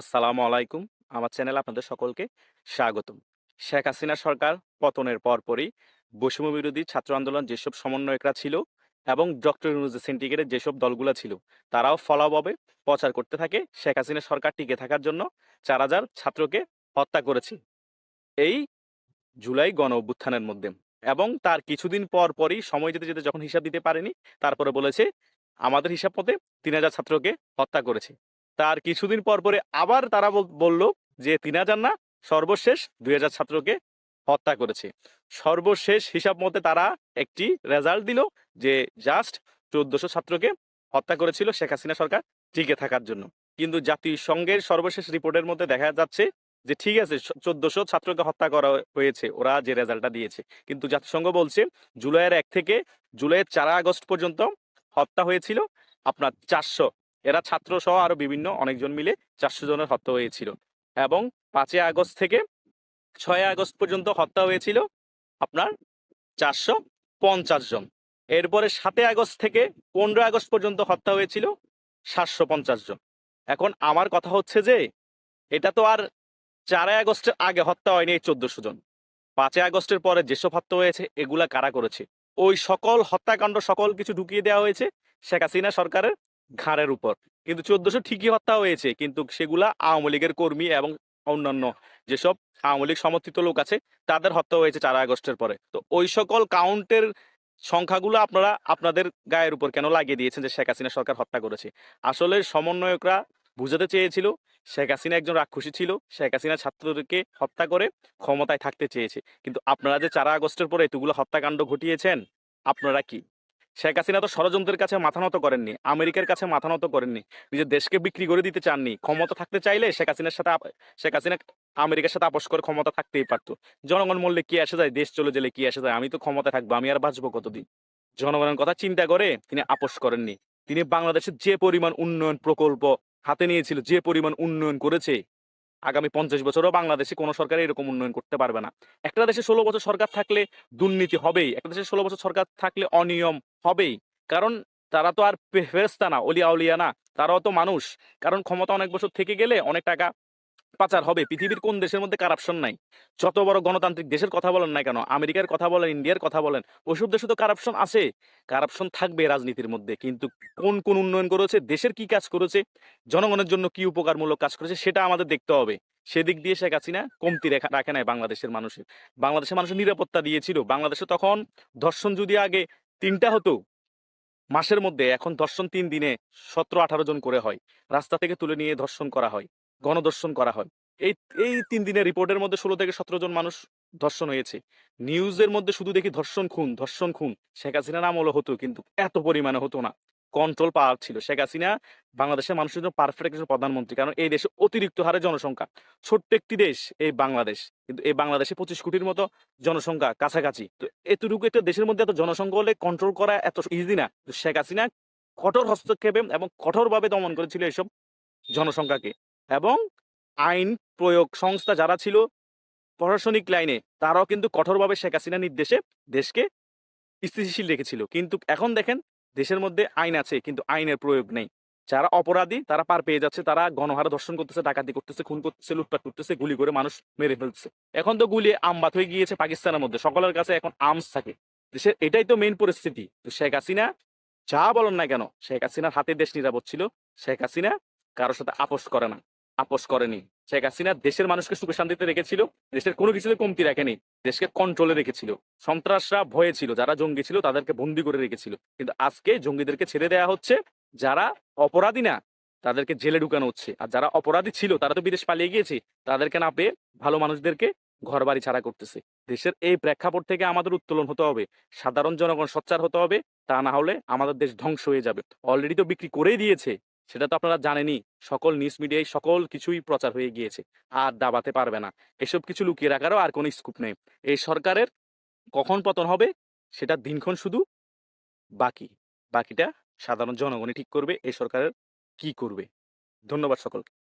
আসসালামু আলাইকুম। আমার চ্যানেলে আপনাদের সকলকে স্বাগতম। শেখ হাসিনা সরকার পতনের পরপরই বৈষম্য বিরোধী ছাত্র আন্দোলন যেসব সমন্বয়করা ছিল এবং ডক্টর ইউনুজের সিন্ডিকেটের যেসব দলগুলো ছিল, তারাও ফলাভাবে প্রচার করতে থাকে শেখ হাসিনা সরকার টিকে থাকার জন্য। চার হাজার ছাত্রকে হত্যা করেছে এই জুলাই গণ অভ্যুত্থানের মধ্যে এবং তার কিছুদিন পর পরই সময় যেতে যেতে যখন হিসাব দিতে পারেনি, তারপরে বলেছে, আমাদের হিসাব মতে তিন হাজার ছাত্রকে হত্যা করেছে। তার কিছুদিন পর পরে আবার তারা বল- বলল যে তিন হাজার না সর্বশেষ দুই হাজার ছাত্রকে হত্যা করেছে। সর্বশেষ হিসাব মতে তারা একটি রেজাল্ট দিল যে জাস্ট চোদ্দশো ছাত্রকে হত্যা করেছিল শেখ হাসিনা সরকার টিকে থাকার জন্য। কিন্তু জাতিসংঘের সর্বশেষ রিপোর্টের মধ্যে দেখা যাচ্ছে যে ঠিক আছে চোদ্দশো ছাত্রকে হত্যা করা হয়েছে, ওরা যে রেজাল্টটা দিয়েছে। কিন্তু জাতিসংঘ বলছে জুলাইয়ের এক থেকে জুলাইয়ের চার আগস্ট পর্যন্ত হত্যা হয়েছিল আপনার চারশো এরা ছাত্র সহ আরও বিভিন্ন অনেকজন মিলে চারশো জনের হত্যা হয়েছিল। এবং পাঁচই আগস্ট থেকে ছয় আগস্ট পর্যন্ত হত্যা হয়েছিল আপনার চারশো পঞ্চাশ জন। এরপরে সাতই আগস্ট থেকে পনেরো আগস্ট পর্যন্ত হত্যা হয়েছিল সাতশো পঞ্চাশ জন। এখন আমার কথা হচ্ছে যে, এটা তো আর চারই আগস্টের আগে হত্যা হয়নি এই চোদ্দশো জন। পাঁচই আগস্টের পরে যেসব হত্যা হয়েছে, এগুলা কারা করেছে? ওই সকল হত্যাকাণ্ড সকল কিছু ঢুকিয়ে দেওয়া হয়েছে শেখ হাসিনা সরকারের ঘাড়ের উপর। কিন্তু চোদ্দশো ঠিকই হত্যা হয়েছে, কিন্তু সেগুলা আওয়ামী লীগের কর্মী এবং অন্যান্য যেসব আওয়ামী লীগ সমর্থিত লোক আছে, তাদের হত্যা হয়েছে চার আগস্টের পরে। তো ওই সকল কাউন্টের সংখ্যাগুলো আপনারা আপনাদের গায়ের উপর কেন লাগিয়ে দিয়েছেন যে শেখ হাসিনা সরকার হত্যা করেছে? আসলে সমন্বয়করা বুঝাতে চেয়েছিল, শেখ হাসিনা একজন রাক্ষসী ছিল, শেখ হাসিনা ছাত্রদেরকে হত্যা করে ক্ষমতায় থাকতে চেয়েছে। কিন্তু আপনারা যে চার আগস্টের পরে এতগুলো হত্যাকাণ্ড ঘটিয়েছেন, আপনারা কি শেখ হাসিনা তো ষড়যন্ত্রের কাছে মাথা নত করেননি, আমেরিকার কাছে মাথা নত করেননি, নিজের দেশকে বিক্রি করে দিতে চাননি, ক্ষমতা থাকতে চাইলে শেখ হাসিনার সাথে শেখ হাসিনা আমেরিকার সাথে আপোষ করে ক্ষমতা থাকতেই পারতো। জনগণ মূল্যে কি আসে যায়, দেশ চলে গেলে কি আসে যায়, আমি তো ক্ষমতা থাকব, আমি আর বাঁচবো কতদিন? জনগণের কথা চিন্তা করে তিনি আপোষ করেননি। তিনি বাংলাদেশের যে পরিমাণ উন্নয়ন প্রকল্প হাতে নিয়েছিল, যে পরিমাণ উন্নয়ন করেছে, আগামী পঞ্চাশ বছরও বাংলাদেশে কোনো সরকার এরকম উন্নয়ন করতে পারবে না। একটা দেশে ষোলো বছর সরকার থাকলে দুর্নীতি হবেই, একটা দেশে ষোলো বছর সরকার থাকলে অনিয়ম হবেই। কারণ তারা তো আর ফে- ফেরেশতা না অলিয়া উলিয়া না, তারাও তো মানুষ। কারণ ক্ষমতা অনেক বছর থেকে গেলে অনেক টাকা পাচার হবে। পৃথিবীর কোন দেশের মধ্যে কারাপশন নাই? যত বড় গণতান্ত্রিক দেশের কথা বলেন না কেন, আমেরিকার কথা বলেন, ইন্ডিয়ার কথা বলেন ওইসব দেশে তো কারাপশন আছে। কারাপশন থাকবে রাজনীতির মধ্যে, কিন্তু কোন কোন উন্নয়ন করেছে, দেশের কি কাজ করেছে, জনগণের জন্য কি উপকারমূলক কাজ করেছে, সেটা আমাদের দেখতে হবে। সেদিক দিয়ে শেখ হাসিনা কমতি রেখা, রাখে নাই বাংলাদেশের মানুষের। বাংলাদেশের মানুষের নিরাপত্তা দিয়েছিল। বাংলাদেশে তখন ধর্ষণ যদি আগে তিনটা হতো। মাসের মধ্যে এখন ধর্ষণ তিন দিনে সতেরো আঠারো জন করে হয়। রাস্তা থেকে তুলে নিয়ে ধর্ষণ করা হয়, গণধর্ষণ করা হয়। এই এই তিন দিনের রিপোর্টের মধ্যে ষোলো থেকে সতেরো জন মানুষ ধর্ষণ হয়েছে। নিউজের মধ্যে শুধু দেখি ধর্ষণ খুন ধর্ষণ খুন। শেখ হাসিনা নাম হলো হতো কিন্তু এত পরিমাণে হতো না। কন্ট্রোল পাওয়ার ছিল। শেখ হাসিনা বাংলাদেশের মানুষের জন্য পারফেক্ট একজন প্রধানমন্ত্রী। কারণ এই দেশে অতিরিক্ত হারে জনসংখ্যা। ছোট্ট একটি দেশ, এই বাংলাদেশ। কিন্তু এই বাংলাদেশে পঁচিশ কোটির মতো জনসংখ্যা কাছাকাছি। তো এতটুকু একটা দেশের মধ্যে এত জনসংখ্যা হলে কন্ট্রোল করা এত ইজি না। শেখ হাসিনা কঠোর হস্তক্ষেপে এবং কঠোরভাবে দমন করেছিল এসব জনসংখ্যাকে। এবং আইন প্রয়োগ সংস্থা যারা ছিল প্রশাসনিক লাইনে, তারাও কিন্তু কঠোরভাবে শেখ হাসিনা নির্দেশে দেশকে স্থিতিশীল রেখেছিল। কিন্তু এখন দেখেন দেশের মধ্যে আইন আছে, কিন্তু আইনের প্রয়োগ নেই। যারা অপরাধী, তারা পার পেয়ে যাচ্ছে, তারা গণহারে ধর্ষণ করতেছে, ডাকাতি করতেছে, খুন করতেছে, লুটপাট করতেছে, গুলি করে মানুষ মেরে ফেলছে। এখন তো গুলি আমবাত হয়ে গিয়েছে পাকিস্তানের মধ্যে, সকলের কাছে এখন আর্মস থাকে। দেশের এটাই তো মেইন পরিস্থিতি। শেখ হাসিনা, যা বলেন না কেন, শেখ হাসিনার হাতে দেশ নিরাপদ ছিল, শেখ হাসিনা কারোর সাথে আপোষ করে না, আপোষ করেনি। শেখ হাসিনা দেশের মানুষকে সুখে শান্তিতে রেখেছিল, দেশের কোনো কিছুতে কমতি রাখেনি, দেশকে কন্ট্রোলে রেখেছিল। সন্ত্রাসরা ভয়ে ছিল, যারা জঙ্গি ছিল তাদেরকে বন্দি করে রেখেছিল। কিন্তু আজকে জঙ্গিদেরকে ছেড়ে দেওয়া হচ্ছে, যারা অপরাধী না, তাদেরকে জেলে ঢুকানো হচ্ছে। আর যারা অপরাধী ছিল, তারা তো বিদেশ পালিয়ে গিয়েছে, তাদেরকে না পেয়ে ভালো মানুষদেরকে ঘর বাড়ি ছাড়া করতেছে। দেশের এই প্রেক্ষাপট থেকে আমাদের উত্তোলন হতে হবে, সাধারণ জনগণ সচ্চার হতে হবে, তা না হলে আমাদের দেশ ধ্বংস হয়ে যাবে। অলরেডি তো বিক্রি করেই দিয়েছে সেটা তো আপনারা জানেনই, সকল নিউজ মিডিয়ায় সকল কিছুই প্রচার হয়ে গিয়েছে, আর দাবাতে পারবে না। এসব কিছু লুকিয়ে রাখারও আর কোনো স্কুপ নেই। এই সরকারের কখন পতন হবে, সেটা দিনক্ষণ শুধু বাকি, বাকিটা সাধারণ জনগণই ঠিক করবে এই সরকারের কি করবে। ধন্যবাদ সকলকে।